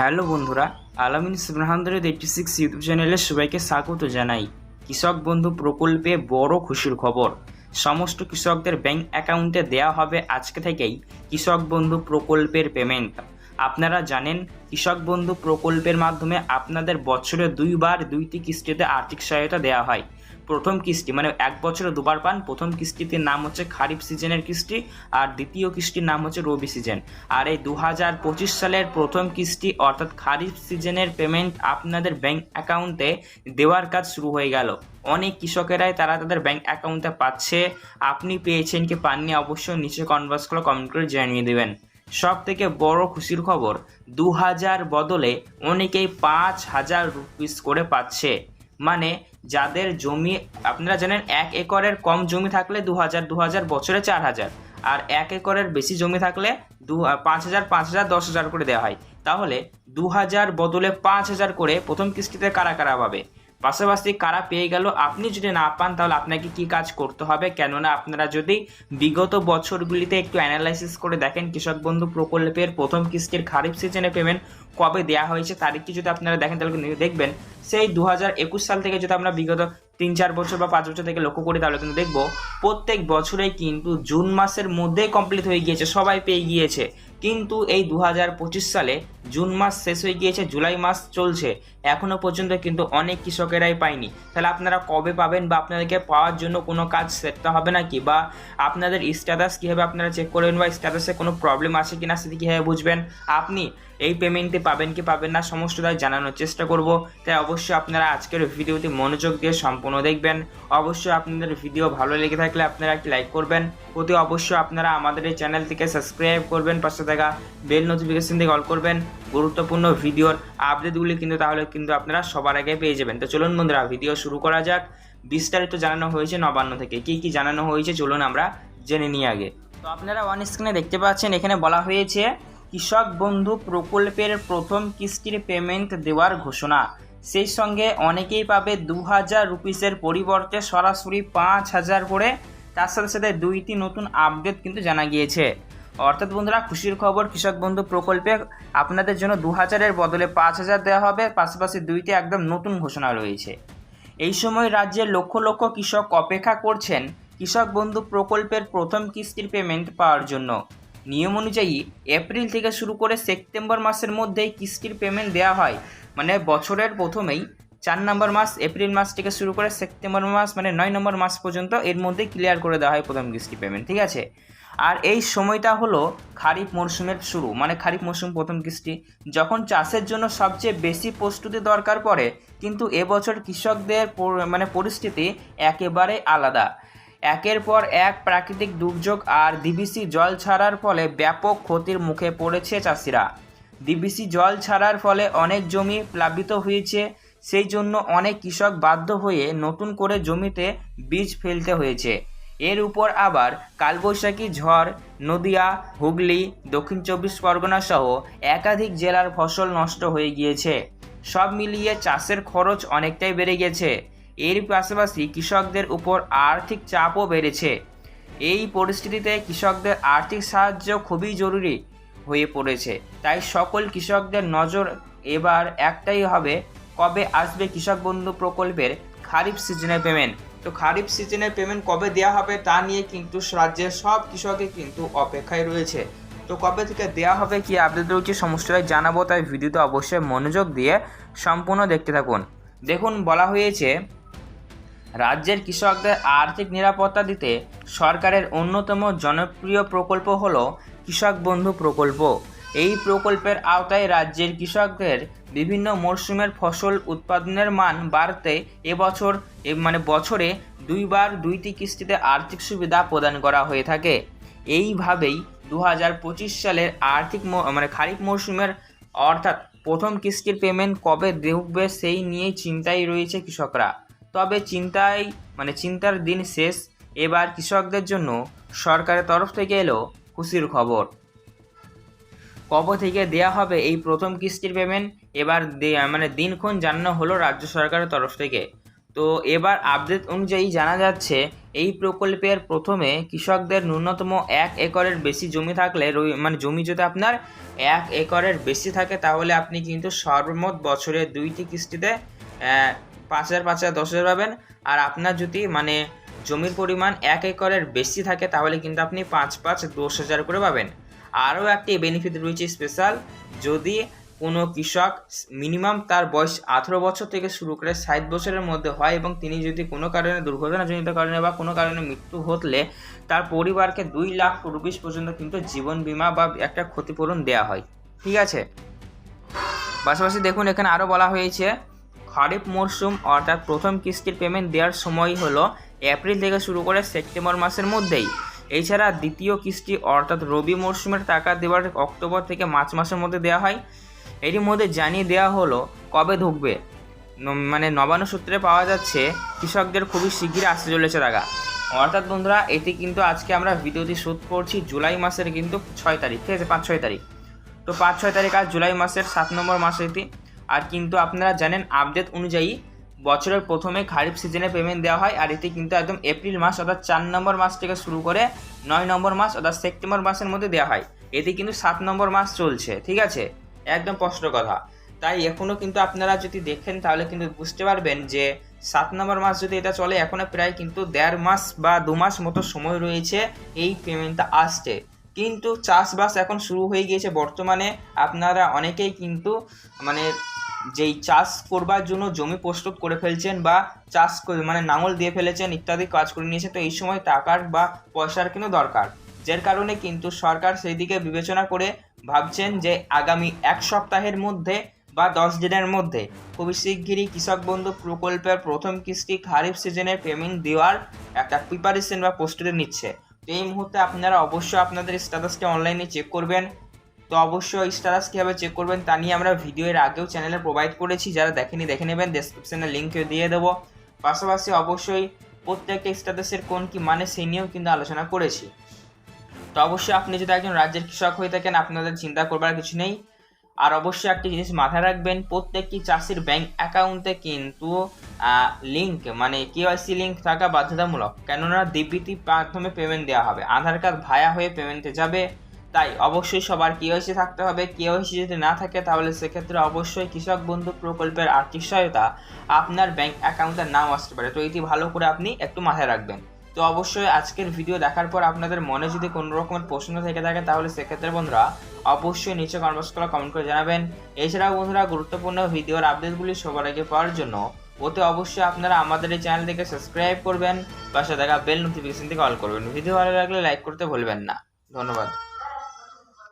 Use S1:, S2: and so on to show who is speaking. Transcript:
S1: Hello বন্ধুরা, Alamin seven hundred eighty six YouTube চ্যানেলে সবাইকে স্বাগত জানাই। কৃষক বন্ধু প্রকল্পে বড় খুশির খবর। সমস্ত কৃষকদের ব্যাংক অ্যাকাউন্টে দেওয়া হবে আজকে থেকেই কৃষক বন্ধু প্রকল্পের পেমেন্ট। আপনারা জানেন, কৃষক বন্ধু প্রকল্পের মাধ্যমে আপনাদের বছরে দুইবার দুইটি কিস্তিতে আর্থিক সহায়তা দেওয়া হয়। প্রথম কিস্তি মানে এক বছরে দুবার পান, প্রথম কিস্তিটির নাম হচ্ছে খারিফ সিজনের কিস্তি আর দ্বিতীয় কিস্তির নাম হচ্ছে রবি সিজন। আর এই দু হাজার পঁচিশ সালের প্রথম কিস্তি অর্থাৎ খারিফ সিজনের পেমেন্ট আপনাদের ব্যাংক অ্যাকাউন্টে দেওয়ার কাজ শুরু হয়ে গেল। অনেক কৃষকেরাই তারা তাদের ব্যাংক অ্যাকাউন্টে পাচ্ছে। আপনি পেয়েছেন কি পাননি অবশ্যই নিচে কনভার্স করে কমেন্ট করে জানিয়ে দেবেন। সব থেকে বড় খুশির খবর দু হাজার বদলে অনেকেই পাঁচ হাজার রুপিস করে পাচ্ছে। মানে যাদের জমি, আপনারা জানেন এক একরের কম জমি থাকলে দু হাজার দু হাজার বছরে চার হাজার আর এক একরের বেশি জমি থাকলে দু পাঁচ হাজার পাঁচ হাজার দশ হাজার করে দেওয়া হয়। তাহলে দু হাজার বদলে পাঁচ হাজার করে প্রথম কিস্তিতে কারা কারা পাবে? পাশাপাশি কারা পেয়ে গেল? আপনি যদি না পান, তাহলে আপনাকে কি কাজ করতে হবে? কেননা আপনারা যদি বিগত বছরগুলিতে একটু অ্যানালাইসিস করে দেখেন, কৃষক বন্ধু প্রকল্পের প্রথম কিস্তির খারিফ সিজনে পেমেন্ট কবে দেওয়া হয়েছে তারিখটি যদি আপনারা দেখেন, তাহলে দেখবেন, সেই দু হাজার একুশ সাল থেকে যদি আমরা বিগত তিন চার বছর বা পাঁচ বছর থেকে লক্ষ্য করি, তাহলে কিন্তু দেখব, প্রত্যেক বছরেই কিন্তু জুন মাসের মধ্যেই কমপ্লিট হয়ে গিয়েছে, সবাই পেয়ে গিয়েছে। কিন্তু এই দু হাজার পঁচিশ সালে জুন মাস শেষ হয়ে গিয়েছে, জুলাই মাস চলছে। এখনও পর্যন্ত কিন্তু অনেক কৃষকেরাই পায়নি। তাহলে আপনারা কবে পাবেন বা আপনাদেরকে পাওয়ার জন্য কোনো কাজ সেরতে হবে নাকি? বা আপনাদের স্ট্যাটাস কীভাবে আপনারা চেক করবেন বা স্ট্যাটাসে কোনো প্রবলেম আছে কি না সেটি কীভাবে বুঝবেন? আপনি এই পেমেন্টটি পাবেন কি পাবেন না সমস্তটাই জানানোর চেষ্টা করব। তাই অবশ্যই আপনারা আজকের ভিডিওটি মনোযোগ দিয়ে সম্পূর্ণ দেখবেন। অবশ্যই আপনাদের ভিডিও ভালো লেগে থাকলে আপনারা একটি লাইক করবেন। অতি অবশ্যই আপনারা আমাদের এই চ্যানেলটিকে সাবস্ক্রাইব করবেন, পাশে থাকা বেল নোটিফিকেশন দিয়ে কল করবেন। গুরুত্বপূর্ণ ভিডিওর আপডেটগুলি কিন্তু তাহলে কিন্তু আপনারা সবার আগে পেয়ে যাবেন। তো চলুন বন্ধুরা ভিডিও শুরু করা যাক। বিস্তারিত জানানো হয়েছে নবান্ন থেকে। কি কি জানানো হয়েছে চলুন আমরা জেনে নিই আগে। তো আপনারা ওয়ান স্ক্রিনে দেখতে পাচ্ছেন, এখানে বলা হয়েছে কৃষক বন্ধু প্রকল্পের প্রথম কিস্তির পেমেন্ট দেওয়ার ঘোষণা। সেই সঙ্গে অনেকেই পাবে দু হাজার রুপিসের পরিবর্তে সরাসরি পাঁচ হাজার করে। তার সাথে সাথে দুইটি নতুন আপডেট কিন্তু জানা গিয়েছে। অর্থাৎ বন্ধুরা, খুশির খবর, কৃষক বন্ধু প্রকল্পে আপনাদের জন্য দু হাজারের বদলে পাঁচ হাজার দেওয়া হবে। পাশাপাশি দুইটি একদম নতুন ঘোষণা রয়েছে। এই সময় রাজ্যের লক্ষ লক্ষ কৃষক অপেক্ষা করছেন কৃষক বন্ধু প্রকল্পের প্রথম কিস্তির পেমেন্ট পাওয়ার জন্য। নিয়ম অনুযায়ী এপ্রিল থেকে শুরু করে সেপ্টেম্বর মাসের মধ্যেই কিস্তির পেমেন্ট দেওয়া হয়। মানে বছরের প্রথমেই চার নম্বর মাস, এপ্রিল মাস থেকে শুরু করে সেপ্টেম্বর মাস মানে নয় নম্বর মাস পর্যন্ত এর মধ্যেই ক্লিয়ার করে দেওয়া হয় প্রথম কিস্তি পেমেন্ট ঠিক আছে? আর এই সময়টা হলো খারিফ মরশুমের শুরু মানে খারিফ মরশুম প্রথম কিস্তি। যখন চাষের জন্য সবচেয়ে বেশি প্রস্তুতি দরকার পড়ে, কিন্তু এবছর কৃষকদের মানে পরিস্থিতি একেবারে আলাদা। একের পর এক প্রাকৃতিক দুর্যোগ আর ডিবিসি জল ছাড়ার ফলে ব্যাপক ক্ষতির মুখে পড়েছে চাষিরা। ডিবিসি জল ছাড়ার ফলে অনেক জমি প্লাবিত হয়েছে, সেই জন্য অনেক কৃষক বাধ্য হয়ে নতুন করে জমিতে বীজ ফেলতে হয়েছে। এর উপর আবার কালবৈশাখী ঝড়, নদিয়া, হুগলি, দক্ষিণ চব্বিশ পরগনা সহ একাধিক জেলার ফসল নষ্ট হয়ে গিয়েছে। সব মিলিয়ে চাষের খরচ অনেকটাই বেড়ে গেছে। এর পাশাপাশি কৃষকদের উপর আর্থিক চাপও বেড়েছে। এই পরিস্থিতিতে কৃষকদের আর্থিক সাহায্য খুবই জরুরি হয়ে পড়েছে। তাই সকল কৃষকদের নজর এবার একটাই হবে, কবে আসবে কৃষক বন্ধু প্রকল্পের খারিফ সিজনের পেমেন্ট তো খারিফ সিজনের পেমেন্ট কবে দেওয়া হবে তা নিয়ে কিন্তু রাজ্যের সব কৃষকই কিন্তু অপেক্ষায় রয়েছে। তো কবে থেকে দেওয়া হবে কি আপডেট রয়েছে সমস্তটাই জানাব, তাই ভিডিওতে অবশ্যই মনোযোগ দিয়ে সম্পূর্ণ দেখতে থাকুন। দেখুন, বলা হয়েছে রাজ্যের কৃষকদের আর্থিক নিরাপত্তা দিতে সরকারের অন্যতম জনপ্রিয় প্রকল্প হল কৃষক বন্ধু প্রকল্প। এই প্রকল্পের আওতায় রাজ্যের কৃষকদের বিভিন্ন মরশুমের ফসল উৎপাদনের মান বাড়তে এবছর মানে বছরে দুইবার দুইটি কিস্তিতে আর্থিক সুবিধা প্রদান করা হয়ে থাকে। এইভাবেই দু হাজার পঁচিশ সালের আর্থিক মানে খারিফ মরশুমের অর্থাৎ প্রথম কিস্তির পেমেন্ট কবে দেখবে সেই নিয়েই চিন্তায় রয়েছে কৃষকরা। তবে চিন্তায় মানে চিন্তার দিন শেষ। এবার কৃষকদের জন্য সরকারের তরফ থেকে এলো খুশির খবর। কবে থেকে দেয়া হবে এই প্রথম কিস্তির পেমেন্ট এবার মানে দিনক্ষণ জানানো হলো রাজ্য সরকারের তরফ থেকে। তো এবার আপডেট অনুযায়ী জানা যাচ্ছে, এই প্রকল্পের প্রথমে কৃষকদের ন্যূনতম এক একরের বেশি জমি থাকলে মানে জমি যদি আপনার এক একরের বেশি থাকে, তাহলে আপনি কিন্তু সর্বমোট বছরে দুইটি কিস্তিতে পাঁচ হাজার পাঁচ হাজার, দশ হাজার পাবেন। আর আপনার যদি মানে জমির পরিমাণ এক একরের বেশি থাকে, তাহলে কিন্তু আপনি পাঁচ পাঁচ, দশ হাজার করে পাবেন। আরও একটি বেনিফিট রয়েছে স্পেশাল যদি কোনো কৃষক মিনিমাম তার বয়স আঠেরো বছর থেকে শুরু করে ষাট বছরের মধ্যে হয় এবং তিনি যদি কোনো কারণে দুর্ঘটনাজনিত কারণে বা কোনো কারণে মৃত্যু ঘটলে, তার পরিবারকে দুই লাখ রুপিস পর্যন্ত কিন্তু জীবন বিমা বা একটা ক্ষতিপূরণ দেওয়া হয়। ঠিক আছে? পাশাপাশি দেখুন, এখানে আরও বলা হয়েছে খরিফ মরশুম অর্থাৎ প্রথম কিস্তির পেমেন্ট দেওয়ার সময় হলো এপ্রিল থেকে শুরু করে সেপ্টেম্বর মাসের মধ্যেই। এছাড়া দ্বিতীয় কিস্তি অর্থাৎ রবি মরশুমের টাকা দেওয়ার অক্টোবর থেকে মার্চ মাসের মধ্যে দেওয়া হয়। এরই মধ্যে জানিয়ে দেওয়া হলো কবে ঢুকবে। মানে নবান্ন সূত্রে পাওয়া যাচ্ছে কৃষকদের খুবই শিগগিরই আসতে চলেছে টাকা অর্থাৎ বন্ধুরা এটি কিন্তু আজকে আমরা ভিডিওটি শুট করছি জুলাই মাসের কিন্তু ছয় তারিখ, ঠিক আছে? পাঁচ, ছয় তারিখ। তো পাঁচ, ছয় তারিখ আর জুলাই মাসের সাত নম্বর মাসে এটি। আর কিন্তু আপনারা জানেন আপডেট অনুযায়ী বছরের প্রথমে খারিফ সিজনে পেমেন্ট দেওয়া হয় আর এটি কিন্তু একদম এপ্রিল মাস অর্থাৎ চার নম্বর মাস থেকে শুরু করে নয় নম্বর মাস অর্থাৎ সেপ্টেম্বর মাসের মধ্যে দেওয়া হয়। এটি কিন্তু সাত নম্বর মাস চলছে, ঠিক আছে? একদম স্পষ্ট কথা। তাই এখনও কিন্তু আপনারা যদি দেখেন তাহলে কিন্তু বুঝতে পারবেন যে সাত নম্বর মাস যদি এটা চলে এখনও প্রায় কিন্তু দেড় মাস বা দু মাস মতো সময় রয়েছে এই পেমেন্টটা আসতে। কিন্তু চাষবাস এখন শুরু হয়ে গিয়েছে বর্তমানে। আপনারা অনেকেই কিন্তু মানে যেই চাষ করবার জন্য জমি প্রস্তুত করে ফেলছেন বা চাষ করে- মানে নাঙল দিয়ে ফেলেছেন ইত্যাদি কাজ করে নিয়েছে, তো এই সময় টাকার বা পয়সার কিন্তু দরকার। যার কারণে কিন্তু সরকার সেই দিকে বিবেচনা করে ভাবছেন যে আগামী এক সপ্তাহের মধ্যে বা দশ দিনের মধ্যে খুবই শিগগিরই কৃষক বন্ধু প্রকল্পের প্রথম কিস্তি খারিফ সিজনের পেমেন্ট দেওয়ার একটা প্রিপারেশন বা প্রস্তুতি নিচ্ছে। তো এই মুহূর্তে আপনারা অবশ্যই আপনাদের স্ট্যাটাসকে অনলাইনে চেক করবেন। তো অবশ্যই স্ট্যাটাস কীভাবে চেক করবেন তা নিয়ে আমরা ভিডিও এর আগেও চ্যানেলে প্রোভাইড করেছি। যারা দেখেনি, দেখে নেবেন। ডেসক্রিপশনে লিঙ্ক দিয়ে দেবো। পাশাপাশি অবশ্যই প্রত্যেকটা স্ট্যাটাসের কোন কি মানে সেই নিয়েও কিন্তু আলোচনা করেছি। তো অবশ্যই আপনি যদি একজন রাজ্যের কৃষক হয়ে থাকেন, আপনাদের চিন্তা করবার কিছু নেই। আর অবশ্যই একটি জিনিস মাথায় রাখবেন প্রত্যেকটি চাষির ব্যাংক অ্যাকাউন্টে কিন্তু লিঙ্ক মানে কেওয়াইসি লিঙ্ক থাকা বাধ্যতামূলক। কেননা ডিবিটি মাধ্যমে পেমেন্ট দেওয়া হবে। আধার কার্ড ভায়া হয়ে পেমেন্টে যাবে। তাই অবশ্যই সবার কেওয়াইসি থাকতে হবে। কেওয়াইসি যদি না থাকে, তাহলে সেক্ষেত্রে অবশ্যই কৃষক বন্ধু প্রকল্পের আর্থিক সহায়তা আপনার ব্যাংক অ্যাকাউন্টে নাও আসতে পারে। তো এটি ভালো করে আপনি একটু মাথায় রাখবেন। তো অবশ্যই আজকের ভিডিও দেখার পর আপনাদের মনে যদি কোনো রকমের প্রশ্ন থেকে থাকে, তাহলে সেক্ষেত্রে বন্ধুরা অবশ্যই নিচে কমেন্টস করে কমেন্ট করে জানাবেন। এছাড়াও বন্ধুরা, গুরুত্বপূর্ণ ভিডিওর আপডেটগুলি সবার আগে পাওয়ার জন্য ওতে অবশ্যই আপনারা আমাদের এই চ্যানেলটিকে সাবস্ক্রাইব করবেন, পাশে থাকা বেল নোটিফিকেশনটিকে অল করবেন। ভিডিও ভালো লাগলে লাইক করতে ভুলবেন না। ধন্যবাদ।